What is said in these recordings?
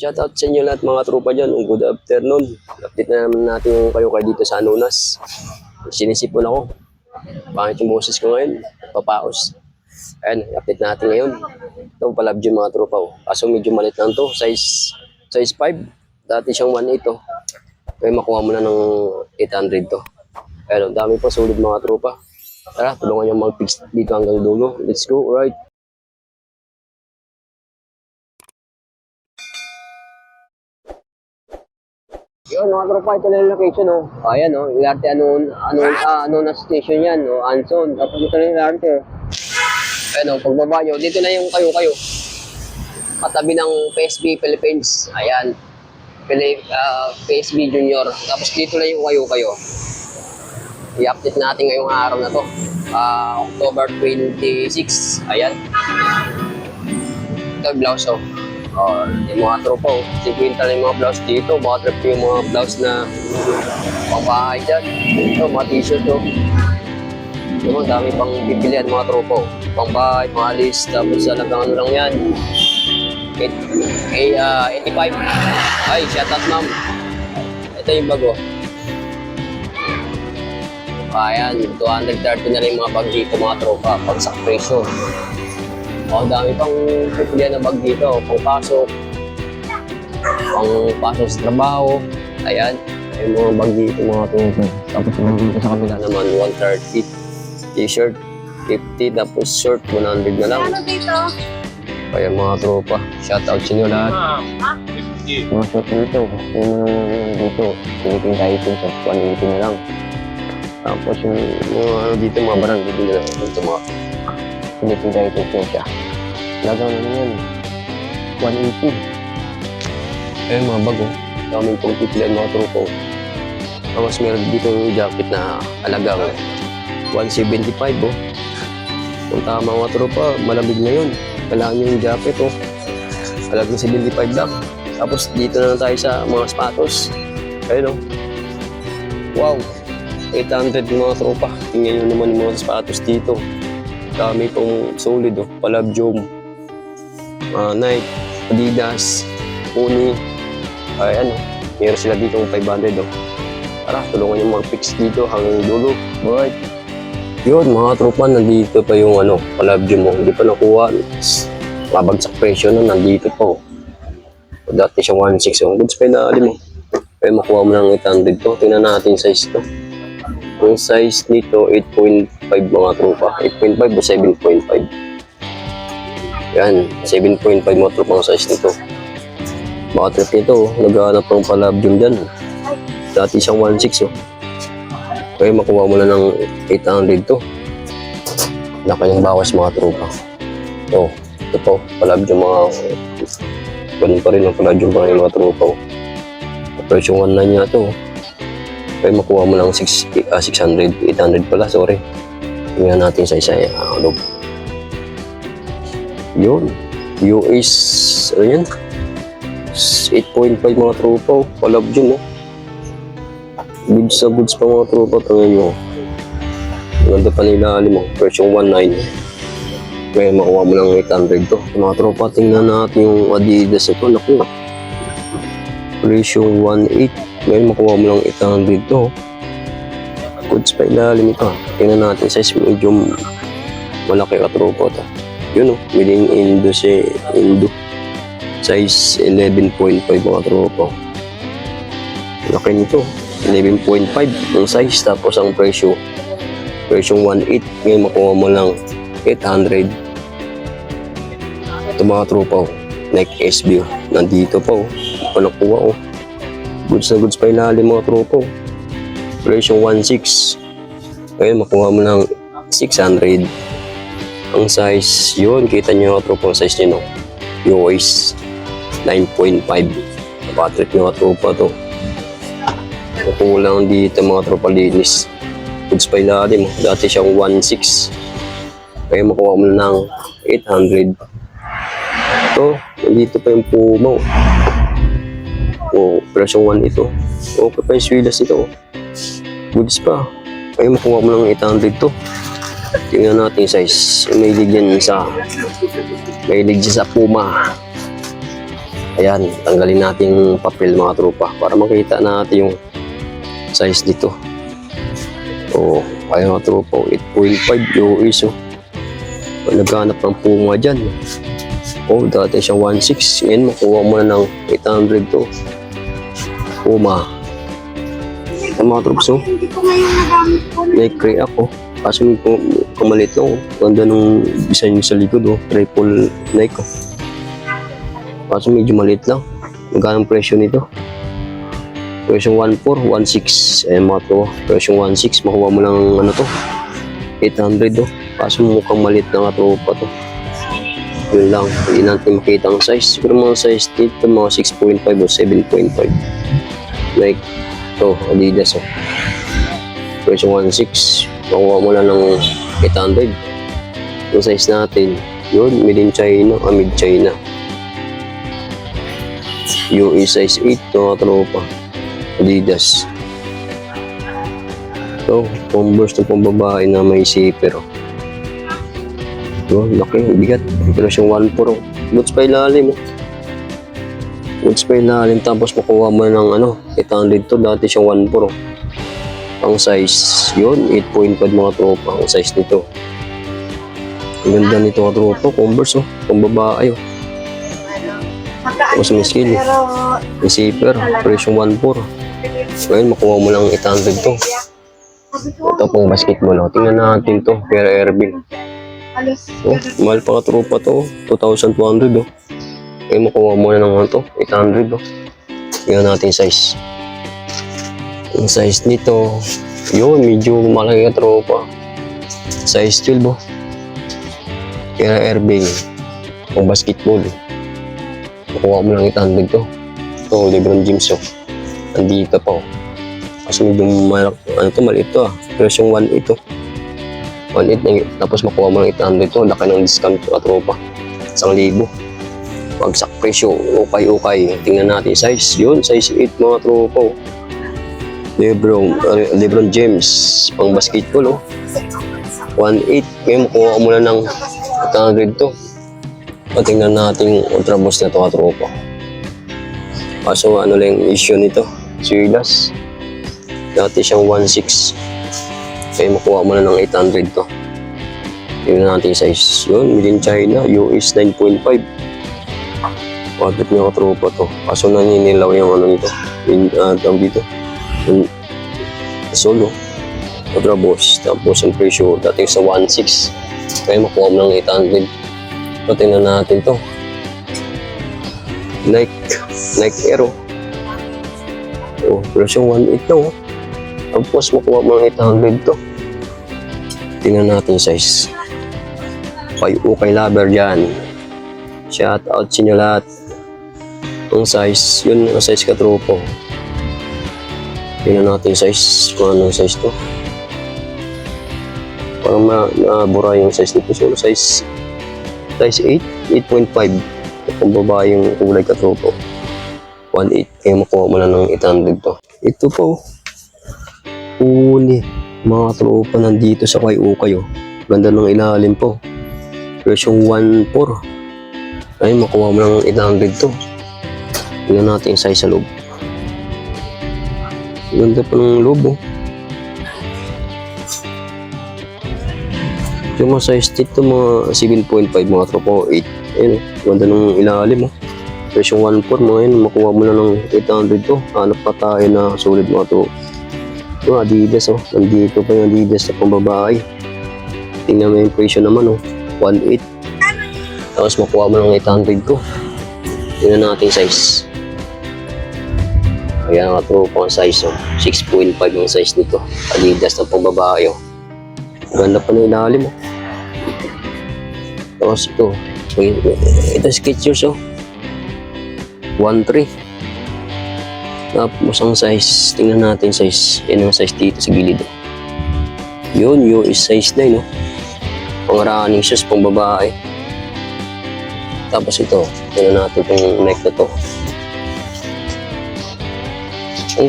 Shoutout sa inyo lahat mga tropa dyan. Good afternoon. Update na naman natin yung kayo kayo dito sa Anunas. Sinisipon ako. Pangit yung boses ko ngayon. Papaos. Ayan, update natin ngayon. Ito, palab yung mga tropa. Oh. Kaso medyo malit lang to. Size, size 5. Dati siyang 1.8 to. Kaya makuha mo na ng 800 to. Ayan, ang dami pa sulit mga tropa. Tara, tulungan yung mag-fix dito hanggang dulo. Let's go, alright. Yun, mga tropa, ito na yung location, oh. Ayan, oh. Ilarte, ano, ano, ah, ano na station yan, oh. Anson. Tapos ito na yung Ilarte. Ayan, oh. Pagbaba nyo, dito na yung kayo-kayo. Katabi ng PSB Philippines. Ayan. Pili, ah, PSB Junior. Tapos dito na yung kayo-kayo. I-update natin ngayong araw na to. Ah, October 26. Ayan. Ito, blouse, oh. Oh, yung mga tropa, oh. 50 na yung mga blouse dito. Mga trip yung mga blouse na pangbahay dyan. Ito, mga t-shirt, oh. Yung mga dami pang bibilihan mga tropa, oh. Pangbahay, mga alis, tapos alagang ano lang yan. Eight, eh, ah, 85. Ay, shout out, ma'am. Ito yung bago. Ayan, 230 na rin mga bag dito, mga tropa. Pagsak presyo. Oh, dami pang pipilian na bag dito. Pang pasok. Pang pasok sa trabaho. Ayan. Yung mga bag dito, mga tropa. Tapos yung dito sa kabila naman, 130. T-shirt, 50. Tapos shirt, 100 na lang. Ano dito? Kaya mga tropa, shoutout sa inyo lahat. Mga shot dito, yung mga dito, Philippine Titan sa 180 na lang. Tapos yung mga ano dito, mga barang dito na lang. Ito mga Philippine Titan po siya. Lagang ano yan, 180. Ayun mga bago, daming pang pipilian mga tropa. Tapos meron dito yung jacket na alagang 175 oh. Kung tama mga tropa, malamig na yun. Kailangan nyo yung jacket, oh. Halagang 75 lang. Tapos dito na tayo sa mga sapatos. Ayun, oh. Wow! 800 yung mga tropa. Tingnan nyo naman yung mga sapatos dito. Dami pong solid, oh. Palladium, uh, Nike, Adidas, Pony. Ay, ano, meron sila dito 500, oh. Tara, tulungan yung mag-fix dito hanggang dulo. Alright. Yun, mga tropa, nandito pa yung ano, Palladium mo. Hindi pa nakuha. Mabagsak presyo na, nandito pa. Oh. Dati siya 1.6 yung goods pa ilalim mo. Kaya makuha mo ng 800 to. Tingnan natin size to. Yung size nito, 8.5 mga tropa. 8.5 o 7.5. Yan, 7.5 mga tropa ang size nito. Baka trip nito, oh. naghahanap ng Palladium dyan. Dati siyang 1.6 oh. Kaya makuha mo na ng 800 to. Laki yung bawas mga tropa. Oh, ito po, Palladium mga ganun pa rin ang Palladium pa rin mga tropa. Oh. Tapos yung 19 niya to. Kaya makuha mo lang 6, ah, 600, 800 pala, sorry. Tingnan natin sa isa. Ah, ano? Yun. US, ano yan? 8.5 mga tropa. Oh. Palladium oh. Goods sa goods pa mga tropa. Tingnan nyo. Ganda pa nila alim mo. Version 1.9. Kaya makuha mo ng 800 to. Mga tropa, tingnan natin yung Adidas ito. Naku. Version 1.8. Ngayon makuha mo ng 800 to. Goods pa ilalim ito. Tingnan natin size medium malaki ka tropa to. Yun o. Within Indo si Indo. Size 11.5 mga tropa. Laki nito. 11.5 ang size tapos ang presyo version 1.8 ngayon makuha mo lang 800 ito mga tropa oh. Nike oh. nandito pa oh Pa nakuha oh goods na goods pa ilalim mga tropa oh. version 1.6 ngayon makuha mo lang 600 ang size yun kita nyo mga tropa ang size nyo no yung waist 9.5 patrick nyo mga tropa to Kukulang dito mga tropa linis. Goods pa ilalim. Dati siyang 1.6. Kaya makuha mo ng 800. Ito, nandito pa yung Puma. Version 1 ito. Okay pa yung swilas ito. Goods pa. Kaya makuha mo ng 800 to. Tingnan natin size. May lig yan sa... May lig sa Puma. Ayan, tanggalin natin yung papel mga tropa para makita natin yung size dito. Oh, ayan mga tropa, 8.5 US oh. Naghanap ng puma dyan. Oh, dati siyang 1.6. Ngayon, makuha mo na ng 800 to. Puma. Ang mga troops, oh. Hindi ko ngayon nagamit po. May cray ako. Kaso may kum- kamalit lang. oh. Ganda nung design sa likod, oh. Triple Nike, oh. Kaso medyo maliit lang. Magkano presyo nito? Presyo 1.4, 1.6. Ayan mga to. Presyo 1.6. Makuha mo lang ano to. 800 oh. Kaso mukhang maliit na nga tropa to. Yun lang. Hindi natin makita ang size. Siguro mga size dito mga 6.5 o 7.5. Like to, Adidas oh. Presyo 1.6. Makuha mo lang ng 800. Yung size natin, yun, made in China, ah, made China. UE size 8 to mga tropa. Adidas. So, Converse to pambabae na may zipper. oh. Yun, laki, bigat. Pero siyang 1.4. oh. Boots pa ilalim. oh. Boots pa ilalim. Tapos makuha mo ng ano, 800 to. Dati siyang 1.4. oh. Ang size, yun, 8.5 mga tropa. Ang size nito. Ang ganda nito mga tropa. Converse, oh. Pambabae, oh. Mas may skill. Pero, May zipper. Presyong 1.4. Ngayon, makuha mo lang 800 to. Ito pong basketball. Oh. Tingnan natin to. Pierre Irving. Oh, mahal pa ka tropa to. 2,200 oh. Ngayon, makuha mo na ng ano to. 800 oh. Tingnan natin size. Yung size nito, yun, medyo malaki ka tropa. Size 12 oh. Pierre Irving. Pang basketball. Makuha mo lang 800 to. Ito, Lebron James oh. Nandito pa oh. Kasi medyo malak, ano to, maliit to ah. Pero yung 1.8 to. 1.8 na yun. Tapos makuha mo ng 800 to. Laki ng discount to, tropa. 1,000. Pagsak presyo, ukay-ukay. Tingnan natin size. Yun, size 8 mga tropa oh. Lebron, uh, Lebron James, pang basketball oh. 1.8. Ngayon makuha mo ng 800 to. O, tingnan natin ultra boost na to, tropa. Kaso ano lang issue nito, Silas. Dati siyang 1.6. Kaya makuha mo ng 800 to. Tingnan natin size. Yun, made in China, US 9.5. Bakit nga katropa to? Kaso naninilaw yung ano nito. Yung, uh, dito. Yung solo. Ultra boss. Tapos yung presyo dating sa 1.6. Kaya makuha mo ng 800. So, tingnan natin to. Nike. Nike Aero. Oh, presyo 1.8 na oh. Tapos makuha mo ng 800 to. Tingnan natin yung size. Kay Ukay Lover dyan. Shout out sa inyo lahat. Ang size, yun ang size ka tropo. Tingnan natin size, kung anong size to. Parang ma nabura yung size nito. So, size, size 8, 8.5. Kung babae yung kulay ka tropo. 1.8. Kaya makuha mo na ng 800 to. Ito po. Uli. Mga tropa nandito sa kay Ukay oh. Ganda ng ilalim po. Presyong 1.4. Ay, makuha mo ng 800 to. Tingnan natin yung size sa loob. Ganda pa ng loob oh. Yung mga size dito, mga 7.5 mga tropa, 8. Ayun, oh. ganda ng ilalim oh. Presyong 1.4 mga yun, makuha mo na ng 800 to. Hanap pa tayo na sulit mga to. Yung Adidas oh, nandito pa yung Adidas na pambabae. Tingnan mo yung presyo naman oh, 1.8. Tapos makuha mo ng 800 to. Tingnan natin size. Ayan nga tropa ang size oh. 6.5 yung size nito. Adidas na pambabae oh. Ganda pa ng ilalim oh. Tapos ito, ito Skechers oh. 1.3. Tapos ang size, tingnan natin size. Yan ang size dito sa gilid. oh. Yun, yun is size 9, no? Pang running shoes, pang babae. Tapos ito, tingnan natin itong neck na to. Ang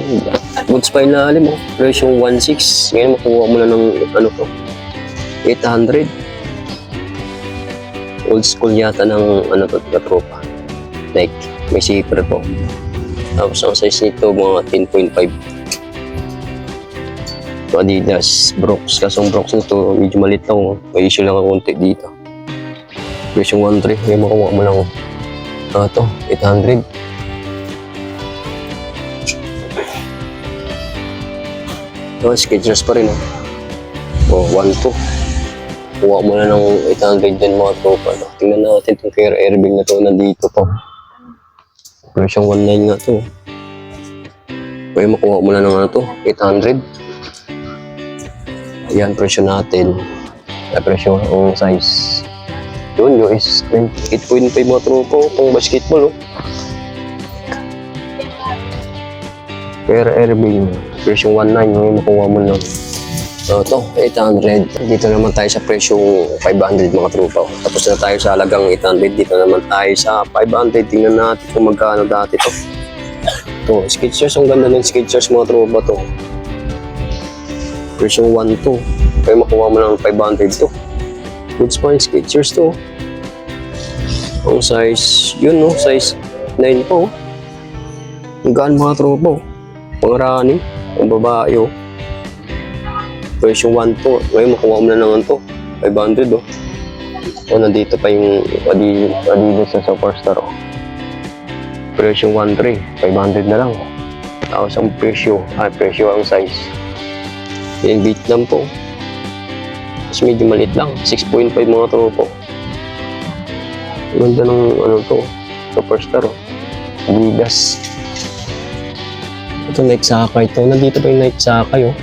goods pa ilalim, oh. Presyo 1.6. Ngayon makuha mo na ng ano to, 800. Old school yata ng ano to, katropa. Like, May zipper po. Tapos ang size nito mga 10.5. Ito Adidas Brooks. Kasong Brooks nito medyo maliit lang. oh. May issue lang ang konti dito. Version 1.3. May makuha mo lang. Ah, ito. 800. Ito, Skechers pa rin. Oh, oh 1.2. Kuha mo na ng 800 dyan mga tropa. No? Tingnan natin itong Care Airbag na to nandito pa. Version 1.9 nga to. Pwede makuha mo na ng ano to, 800. Ayan, presyo natin. Ay, presyo ang size. Yun, US 8.5 mga tropa oh, pang basketball oh. Care Airbag, version 1.9, may makuha mo lang. So, ito, 800. Dito naman tayo sa presyong 500 mga tropa. Tapos na tayo sa halagang 800. Dito naman tayo sa 500. Tingnan natin kung magkano dati to. Ito, Skechers. Ang ganda ng Skechers mga tropa to. Presyong 1 to. Kaya makuha mo ng 500 to. Goods pa yung Skechers to. Ang size, yun no, size 9 po. Ang gaan mga tropa. oh. Ang babae oh. Version 1 to. Ngayon makuha mo na naman to. 500 oh. O nandito pa yung Adidas, sa Superstar oh. Version 1.3. 500 na lang. Tapos ang presyo. Ah, presyo ang size. Yung Vietnam po. Tapos medyo maliit lang. 6.5 mga tropo. Ganda ng ano to. Superstar oh. Adidas. Ito Nike Saka ito. Nandito pa yung Nike Saka oh.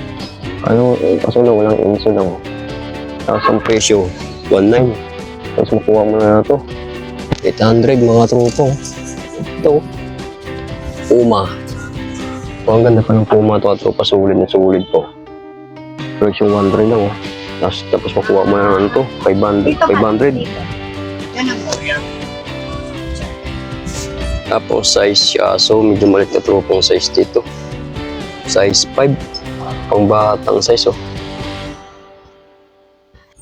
Ano, kaso lang walang inso lang. oh. Tapos ang presyo, 1.9. Tapos makuha mo na na to. 800 mga tropo. Ito. Puma. Oh, ang ganda pa ng Puma to at tropa. Sulit na sulit po. Presyo 100 lang oh. Tapos, tapos makuha mo na naman to. 500. Dito ka. 500. Dito. Yan ang Tapos size siya. So medyo malit na tropong size dito. Size 5. Pang batang size oh.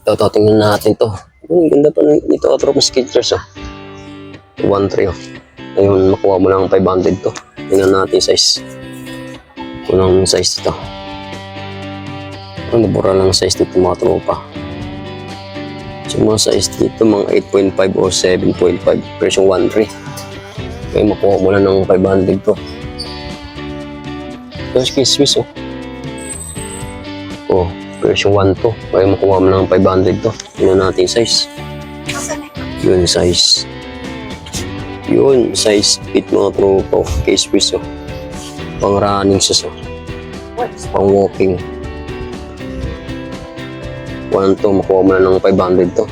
Ito, ito, tingnan natin to. Ang ganda pa nito, tropong Skechers oh. 1.3 oh. Ayun, makuha mo lang 500 to. Tingnan natin size. Kung anong size dito. Ano, mura lang size dito mga tropa. So mga size dito, mga 8.5 o 7.5. Version 1.3. Kaya makuha mo na ng 500 to. Tapos kay Swiss oh. Oh, version 1 to. Kaya makuha mo ng 500 to. Tingnan natin size. Yun, size. Yun, size 8 mga tropa. oh. Kay Swiss oh. Pang running shoes oh. Pang walking. 1 to, makuha mo na ng 500 to.